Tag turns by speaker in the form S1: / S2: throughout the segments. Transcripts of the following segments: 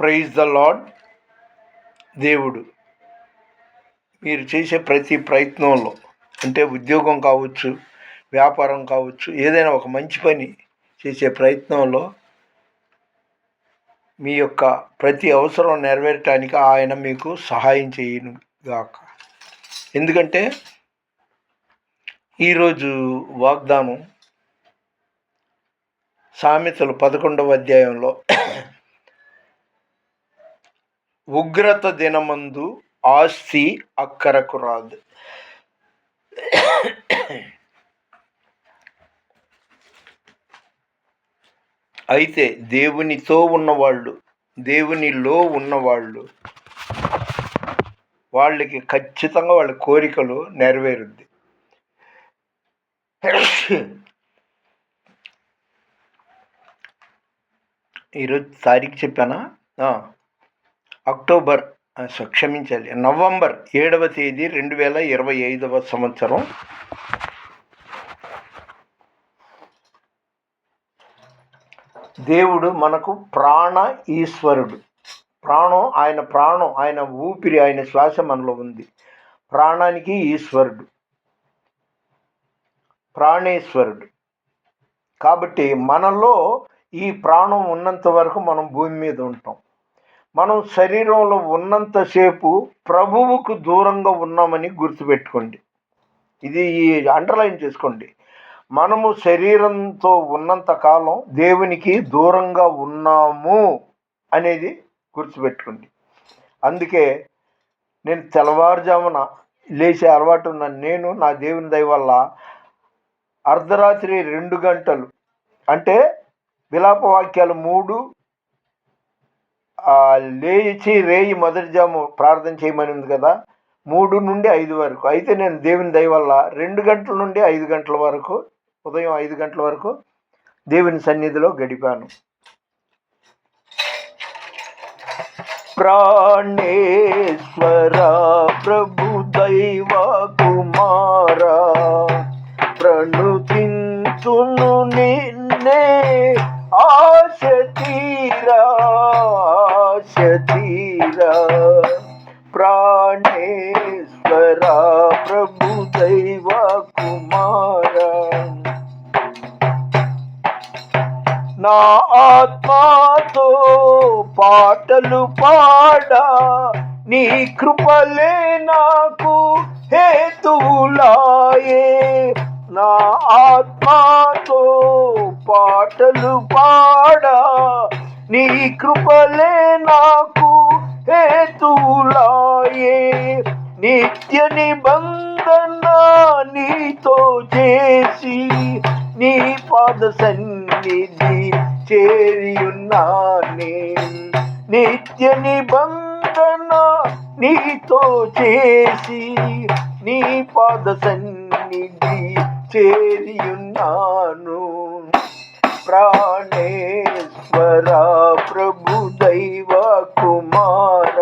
S1: Praise the lord దేవుడు. మీరు చేసే ప్రతి ప్రయత్నంలో అంటే ఉద్యోగం కావచ్చు వ్యాపారం కావచ్చు ఏదైనా ఒక మంచి పని చేసే ప్రయత్నంలో మీ యొక్క ప్రతి అవసరం నెరవేరటానికి ఆయన మీకు సహాయం చేయను గాక. ఎందుకంటే ఈరోజు వాగ్దానం సామెతలు పదకొండవ అధ్యాయంలో ఉగ్రత దినమందు ఆస్తి అక్కరకు రాదు. అయితే దేవునితో ఉన్నవాళ్ళు దేవునిలో ఉన్నవాళ్ళు వాళ్ళకి ఖచ్చితంగా వాళ్ళ కోరికలు నెరవేరుద్ది. ఈరోజు తారీఖు చెప్పానా? అక్టోబర్ క్షమించాలి నవంబర్ ఏడవ తేదీ రెండు వేల ఇరవై ఐదవ సంవత్సరం. దేవుడు మనకు ప్రాణ ఈశ్వరుడు. ప్రాణం ఆయన ప్రాణం ఆయన ఊపిరి ఆయన శ్వాస మనలో ఉంది. ప్రాణానికి ఈశ్వరుడు. ప్రాణేశ్వరుడు. కాబట్టి మనలో ఈ ప్రాణం ఉన్నంత వరకు మనం భూమి మీద ఉంటాం. మనం శరీరంలో ఉన్నంతసేపు ప్రభువుకు దూరంగా ఉన్నామని గుర్తుపెట్టుకోండి. ఇది ఈ అండర్లైన్ చేసుకోండి. మనము శరీరంతో ఉన్నంత కాలం దేవునికి దూరంగా ఉన్నాము అనేది గుర్తుపెట్టుకోండి. అందుకే నేను తెల్లవారుజామున లేచే అలవాటు ఉన్న నేను నా దేవుని దయ వల్ల అర్ధరాత్రి రెండు గంటలు అంటే విలాప వాక్యాలు మూడు లేచి రేయి మొదటి జాము ప్రార్థన చేయమని ఉంది కదా మూడు నుండి ఐదు వరకు. అయితే నేను దేవుని దయ వల్ల రెండు గంటల నుండి ఐదు గంటల వరకు ఉదయం ఐదు గంటల వరకు దేవుని సన్నిధిలో గడిపాను. ప్రాణేశ్వర ప్రభు దైవ కుమార ప్రణుతింతును నిన్నే ఆశ తీరా. నా ఆత్మతో పాటలు పాడా నీ కృపలే నాకు హేతువులాయే. నా ఆత్మతో పాటలు పాడా నీ కృపలే నాకు హేతువులాయే. నిత్య నిబంధన నీతో చేసి నీ పాద సన్నిధి చేరియున్నానే. నిత్య నిబంధన నీతో చేసి నీ పాద సన్నిధి చేరియున్నాను. ప్రాణేశ్వర ప్రభు దైవ కుమార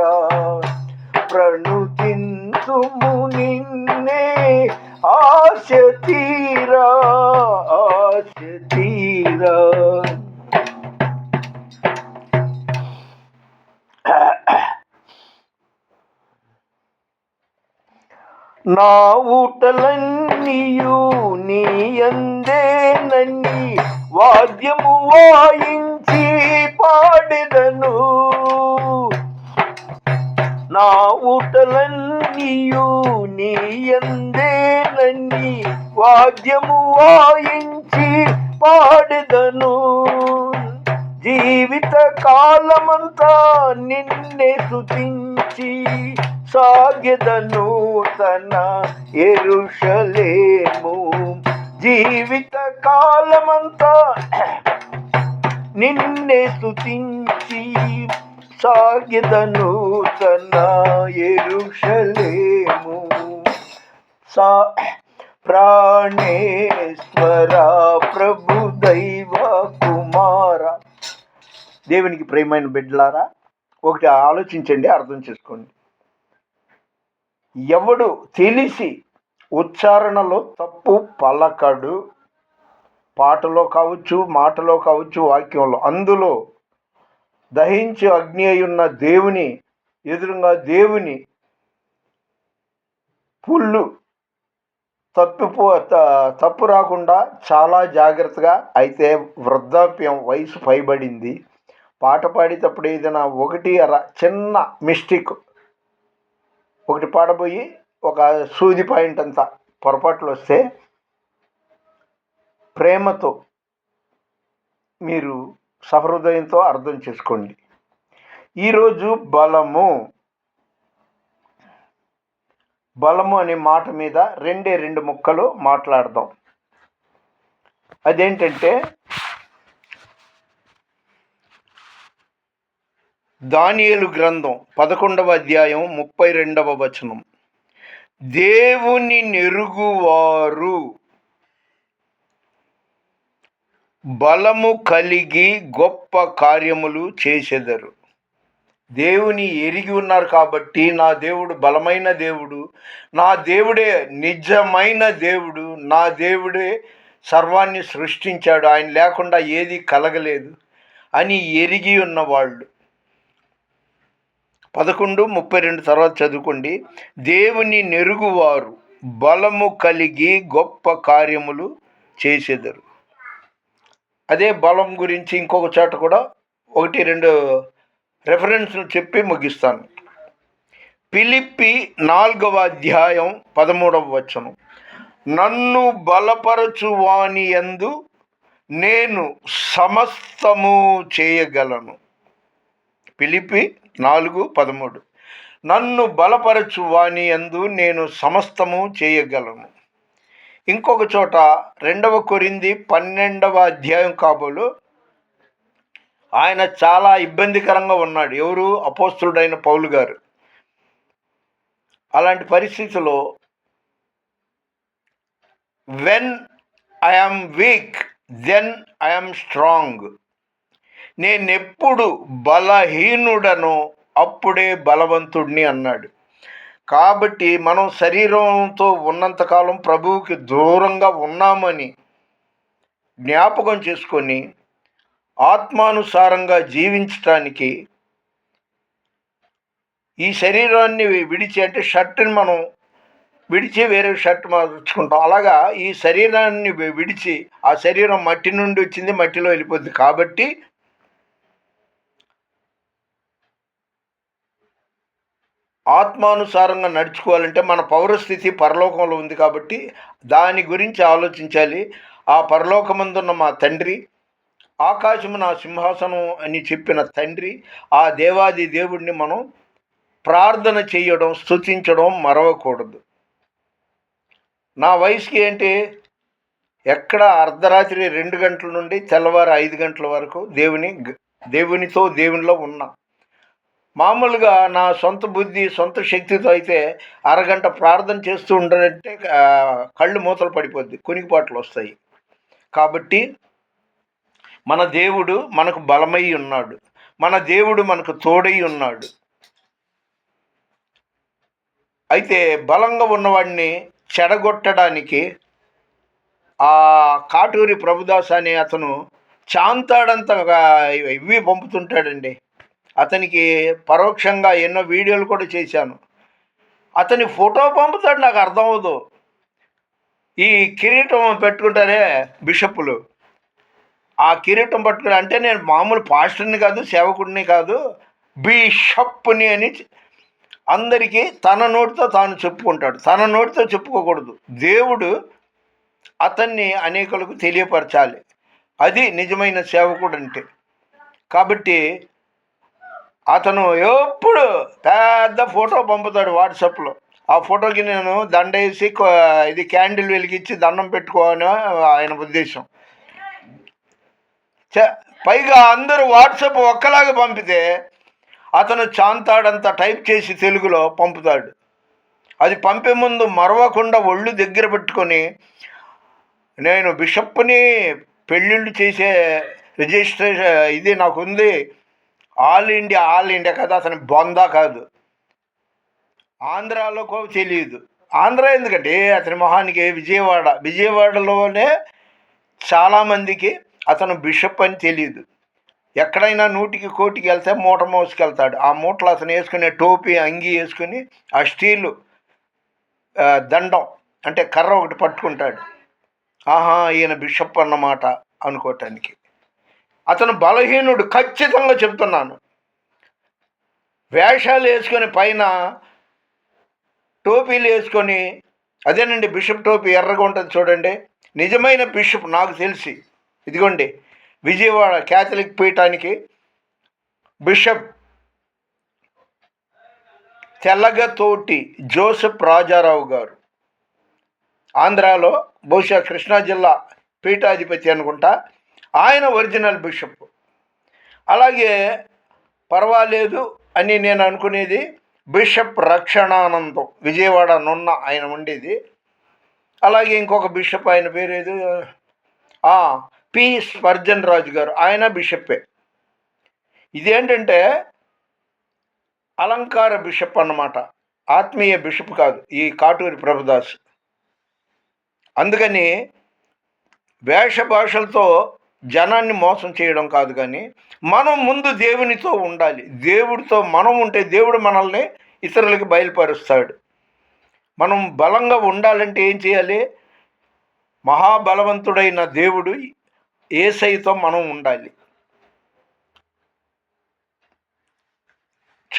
S1: ప్రణుతింతుము నిన్నే ఆశతీ నా ఊటలన్నీయు నీ అందే నన్ని వాద్యము వాయించి పాడెదను. నా ఊటలన్నీయు నీ అందే నన్ని వాద్యము వాయించి పాడెదను. జీవిత కాలమంతా నిన్నే స్తుతించి సాగెదను తన ఎరుషలేము. జీవిత కాలమంతా నిన్నే స్థుతించి సాగెదను తన ఎరుషలేము. సా ప్రాణేశ్వర ప్రభు దైవ కుమార. దేవునికి ప్రేమైన బిడ్డలారా ఒకటి ఆలోచించండి అర్థం చేసుకోండి. ఎవడు తెలిసి ఉచ్చారణలో తప్పు పలకడు. పాటలో కావచ్చు మాటలో కావచ్చు వాక్యంలో. అందులో దహించి అగ్ని అయ్యున్న దేవుని ఎదురుగా దేవుని పుళ్ళు తప్పిపో తప్పు రాకుండా చాలా జాగ్రత్తగా అయితే వృద్ధాప్యం వయసు పైబడింది. పాట పాడేటప్పుడు ఏదైనా ఒకటి అర చిన్న మిస్టేక్ ఒకటి పాడబోయి ఒక సూది పాయింట్ అంతా పొరపాట్లు వస్తే ప్రేమతో మీరు సహృదయంతో అర్థం చేసుకోండి. ఈరోజు బలము. బలము అనే మాట మీద రెండే రెండు ముక్కలు మాట్లాడదాం. అదేంటంటే దానియేలు గ్రంథం పదకొండవ అధ్యాయం ముప్పై రెండవ వచనం. దేవుని నెరుగువారు బలము కలిగి గొప్ప కార్యములు చేసెదరు. దేవుని ఎరిగి ఉన్నారు కాబట్టి నా దేవుడు బలమైన దేవుడు నా దేవుడే నిజమైన దేవుడు నా దేవుడే సర్వాన్ని సృష్టించాడు ఆయన లేకుండా ఏది కలగలేదు అని ఎరిగి ఉన్నవాళ్ళు. పదకొండు ముప్పై రెండు తర్వాత చదువుకోండి. దేవుని నెరుగువారు బలము కలిగి గొప్ప కార్యములు చేసేదరు. అదే బలం గురించి ఇంకొక చోట కూడా ఒకటి రెండు రెఫరెన్స్లు చెప్పి ముగిస్తాను. పిలిప్పి నాలుగవ అధ్యాయం పదమూడవ వచనం. నన్ను బలపరచువాని ఎందు యందు నేను సమస్తము చేయగలను. పిలిపి నాలుగు పదమూడు. నన్ను బలపరచు వాని అందు నేను సమస్తము చేయగలను. ఇంకొక చోట రెండవ కొరింది పన్నెండవ అధ్యాయం కాబోలు ఆయన చాలా ఇబ్బందికరంగా ఉన్నాడు. ఎవరు? అపోస్తుడైన పౌలు గారు. అలాంటి పరిస్థితిలో when I'm weak then I'm strong నేనెప్పుడు బలహీనుడను అప్పుడే బలవంతుడిని అన్నాడు. కాబట్టి మనం శరీరంతో ఉన్నంతకాలం ప్రభువుకి దూరంగా ఉన్నామని జ్ఞాపకం చేసుకొని ఆత్మానుసారంగా జీవించటానికి ఈ శరీరాన్ని విడిచి అంటే షర్ట్ని మనం విడిచి వేరే షర్ట్ మార్చుకుంటాం. అలాగా ఈ శరీరాన్ని విడిచి ఆ శరీరం మట్టి నుండి వచ్చింది మట్టిలో వెళ్ళిపోతుంది కాబట్టి ఆత్మానుసారంగా నడుచుకోవాలంటే మన పౌరస్థితి పరలోకంలో ఉంది కాబట్టి దాని గురించి ఆలోచించాలి. ఆ పరలోకమందున్న మా తండ్రి ఆకాశము నా సింహాసనం అని చెప్పిన తండ్రి ఆ దేవాది దేవుడిని మనం ప్రార్థన చేయడం స్థుతించడం మరవకూడదు. నా వయసుకి ఏంటి? ఎక్కడ అర్ధరాత్రి రెండు గంటల నుండి తెల్లవారు ఐదు గంటల వరకు దేవుని దేవునితో దేవునిలో ఉన్నా. మామూలుగా నా సొంత బుద్ధి సొంత శక్తితో అయితే అరగంట ప్రార్థన చేస్తూ ఉంటానంటే కళ్ళు మూతలు పడిపోద్ది కునికిపాట్లు వస్తాయి. కాబట్టి మన దేవుడు మనకు బలమై ఉన్నాడు. మన దేవుడు మనకు తోడై ఉన్నాడు. అయితే బలంగా ఉన్నవాడిని చెడగొట్టడానికి ఆ కాటూరి ప్రభుదాస్ అనే అతను చాంతాడంతగా ఇవి పంపుతుంటాడండి. అతనికి పరోక్షంగా ఎన్నో వీడియోలు కూడా చేశాను. అతని ఫోటో పంపుతాడు నాకు అర్థం అవ్వదు. ఈ కిరీటం పెట్టుకుంటారే బిషప్లు. ఆ కిరీటం పట్టుకుని అంటే నేను మామూలు పాస్టర్ని కాదు సేవకుడిని కాదు బిషప్ని అని అందరికీ తన నోటితో తాను చెప్పుకుంటాడు. తన నోటితో చెప్పుకోకూడదు. దేవుడు అతన్ని అనేకులకు తెలియపరచాలి. అది నిజమైన సేవకుడు అంటే కాబట్టి అతను ఎప్పుడు పెద్ద ఫోటో పంపుతాడు వాట్సాప్లో. ఆ ఫోటోకి నేను దండ వేసి ఇది క్యాండిల్ వెలిగించి దండం పెట్టుకోవాలని ఆయన ఉద్దేశం. చ- పైగా అందరూ వాట్సాప్ ఒక్కలాగా పంపితే అతను చాంతాడంతా టైప్ చేసి తెలుగులో పంపుతాడు. అది పంపే ముందు మరవకుండా ఒళ్ళు దగ్గర పెట్టుకొని నేను బిషప్ని పెళ్ళిళ్ళు చేసే రిజిస్ట్రేషన్ ఇది నాకు ఉంది ఆల్ ఇండియా ఆల్ ఇండియా కదా అతని బొంద కాదు. ఆంధ్రాలో కూడా తెలియదు. ఆంధ్ర ఎందుకంటే అతని మొహానికి విజయవాడ విజయవాడలోనే చాలామందికి అతను బిషప్ అని తెలియదు. ఎక్కడైనా నూటికి కోటికి వెళ్తే మూట మోసుకెళ్తాడు. ఆ మూటలు అతను వేసుకునే టోపీ అంగి వేసుకుని ఆ స్టీలు దండం అంటే కర్ర ఒకటి పట్టుకుంటాడు. ఆహా ఈయన బిషప్ అన్నమాట అనుకోవటానికి. అతను బలహీనుడు ఖచ్చితంగా చెప్తున్నాను. వేషాలు వేసుకొని పైన టోపీలు వేసుకొని అదేనండి బిషప్ టోపీ ఎర్రగా ఉంటుంది చూడండి. నిజమైన బిషప్ నాకు తెలిసి. ఇదిగోండి విజయవాడ క్యాథలిక్ పీఠానికి బిషప్ తెల్లగతోటి జోసెఫ్ రాజారావు గారు. ఆంధ్రాలో బహుశా కృష్ణా జిల్లా పీఠాధిపతి అనుకుంటా. ఆయన ఒరిజినల్ బిషప్. అలాగే పర్వాలేదు అని నేను అనుకునేది బిషప్ రక్షణానందం విజయవాడ నున్న ఆయన ఉండేది. అలాగే ఇంకొక బిషప్ ఆయన పేరు ఏదో పి స్పర్జన్ రాజు గారు ఆయన బిషప్పే. ఇదేంటంటే అలంకార బిషప్ అన్నమాట. ఆత్మీయ బిషప్ కాదు ఈ కాటూరి ప్రభుదాస్. అందుకని వేష భాషలతో జనాన్ని మోసం చేయడం కాదు కానీ మనం ముందు దేవునితో ఉండాలి. దేవుడితో మనం ఉంటే దేవుడు మనల్ని ఇతరులకి బయలుపరుస్తాడు. మనం బలంగా ఉండాలంటే ఏం చేయాలి? మహాబలవంతుడైన దేవుడు ఏసైతో మనం ఉండాలి.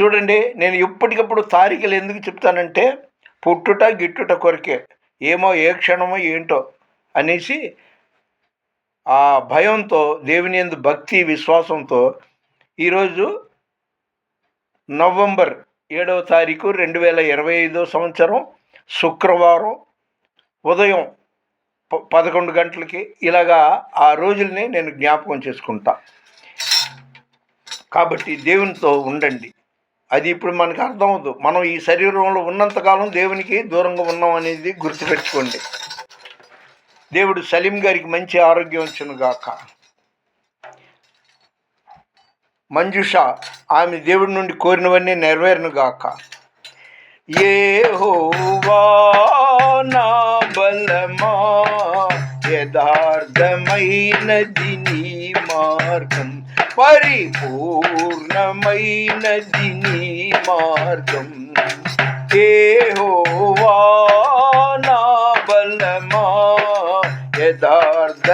S1: చూడండి నేను ఎప్పటికప్పుడు తారీఖులు ఎందుకు చెప్తానంటే పుట్టుట గిట్టుట కొరకే ఏమో ఏ క్షణమో ఏంటో అనేసి ఆ భయంతో దేవుని యందు భక్తి విశ్వాసంతో ఈరోజు నవంబర్ ఏడవ తారీఖు రెండు వేల ఇరవై ఐదో సంవత్సరం శుక్రవారం ఉదయం ప- పదకొండు గంటలకి ఇలాగా ఆ రోజుల్ని నేను జ్ఞాపకం చేసుకుంటా. కాబట్టి దేవునితో ఉండండి. అది ఇప్పుడు మనకు అర్థమవుతుంది మనం ఈ శరీరంలో ఉన్నంతకాలం దేవునికి దూరంగా ఉన్నాం అనేది గుర్తుపెట్టుకోండి. దేవుడు సలీం గారికి మంచి ఆరోగ్యం వచ్చును గాక. మంజుష ఆమె దేవుడి నుండి కోరినవన్నీ నెరవేరును గాక. ఏ నా బలమా యథార్థమైనది నీ మార్గం పరిపూర్ణమైనది నీ మార్గం. ఏహోవా హోవా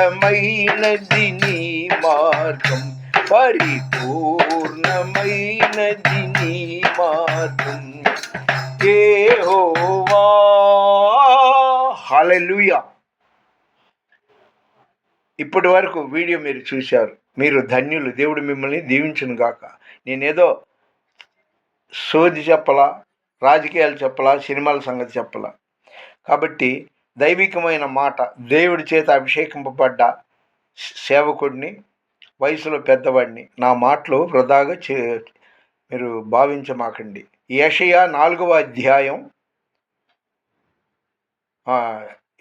S1: పరిపూర్ణమైనది నీ మార్గం పరిపూర్ణమైనది నీ మార్గం. యెహోవా హల్లెలూయా! ఇప్పటి వరకు వీడియో మీరు చూశారు. మీరు ధన్యులు. దేవుడు మిమ్మల్ని దీవించను గాక. నేనేదో సోది చెప్పలా రాజకీయాలు చెప్పలా సినిమాల సంగతి చెప్పలా. కాబట్టి దైవికమైన మాట దేవుడి చేత అభిషేకింపబడ్డ సేవకుడిని వయసులో పెద్దవాడిని నా మాటలు వృధాగా చే మీరు భావించమాకండి. యషయా నాలుగవ అధ్యాయం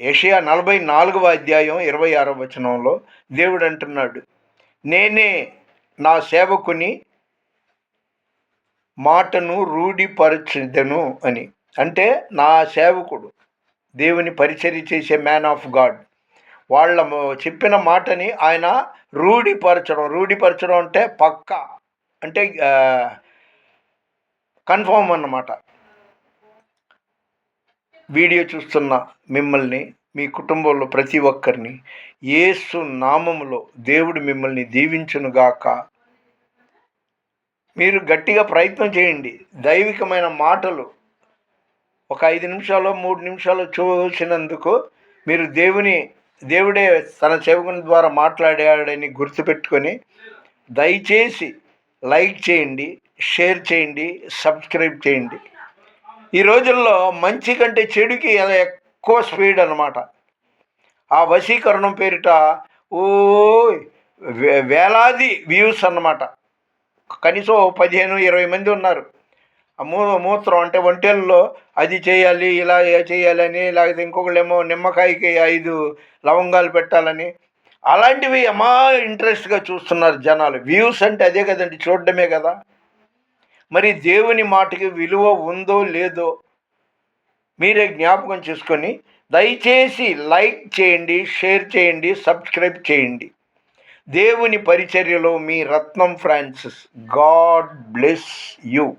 S1: యషయా నలభై నాలుగవ అధ్యాయం ఇరవై ఆరవ వచనంలో దేవుడు అంటున్నాడు నేనే నా సేవకుని మాటను రూఢిపరచదను అని. అంటే నా సేవకుడు దేవుని పరిచర్య చేసే మ్యాన్ ఆఫ్ గాడ్ వాళ్ళ చెప్పిన మాటని ఆయన రూఢిపరచడం. రూఢిపరచడం అంటే పక్కా అంటే కన్ఫర్మ్ అన్నమాట. వీడియో చూస్తున్న మిమ్మల్ని మీ కుటుంబంలో ప్రతి ఒక్కరిని యేసు నామములో దేవుడు మిమ్మల్ని దీవించునుగాక. మీరు గట్టిగా ప్రయత్నం చేయండి. దైవికమైన మాటలు ఒక ఐదు నిమిషాలు మూడు నిమిషాలు చూసినందుకు మీరు దేవుని దేవుడే తన సేవకుని ద్వారా మాట్లాడాడని గుర్తుపెట్టుకొని దయచేసి లైక్ చేయండి షేర్ చేయండి సబ్స్క్రైబ్ చేయండి. ఈ రోజుల్లో మంచి కంటే చెడుకి అలా ఎక్కువ స్పీడ్ అన్నమాట. ఆ వశీకరణం పేరిట ఓ వే- వేలాది వ్యూస్ అన్నమాట. కనీసం పదిహేను ఇరవై మంది ఉన్నారు. మూ మూత్రం అంటే ఒంటెల్లో అది చేయాలి ఇలా చేయాలని లేకపోతే ఇంకొకళ్ళేమో నిమ్మకాయకి ఐదు లవంగాలు పెట్టాలని. అలాంటివి అమా ఇంట్రెస్ట్గా చూస్తున్నారు జనాలు. వ్యూస్ అంటే అదే కదండి చూడడమే కదా. మరి దేవుని మాటకి విలువ ఉందో లేదో మీరే జ్ఞాపకం చేసుకొని దయచేసి లైక్ చేయండి షేర్ చేయండి సబ్స్క్రైబ్ చేయండి. దేవుని పరిచర్యలో మీ Ratnam Francis. God bless you.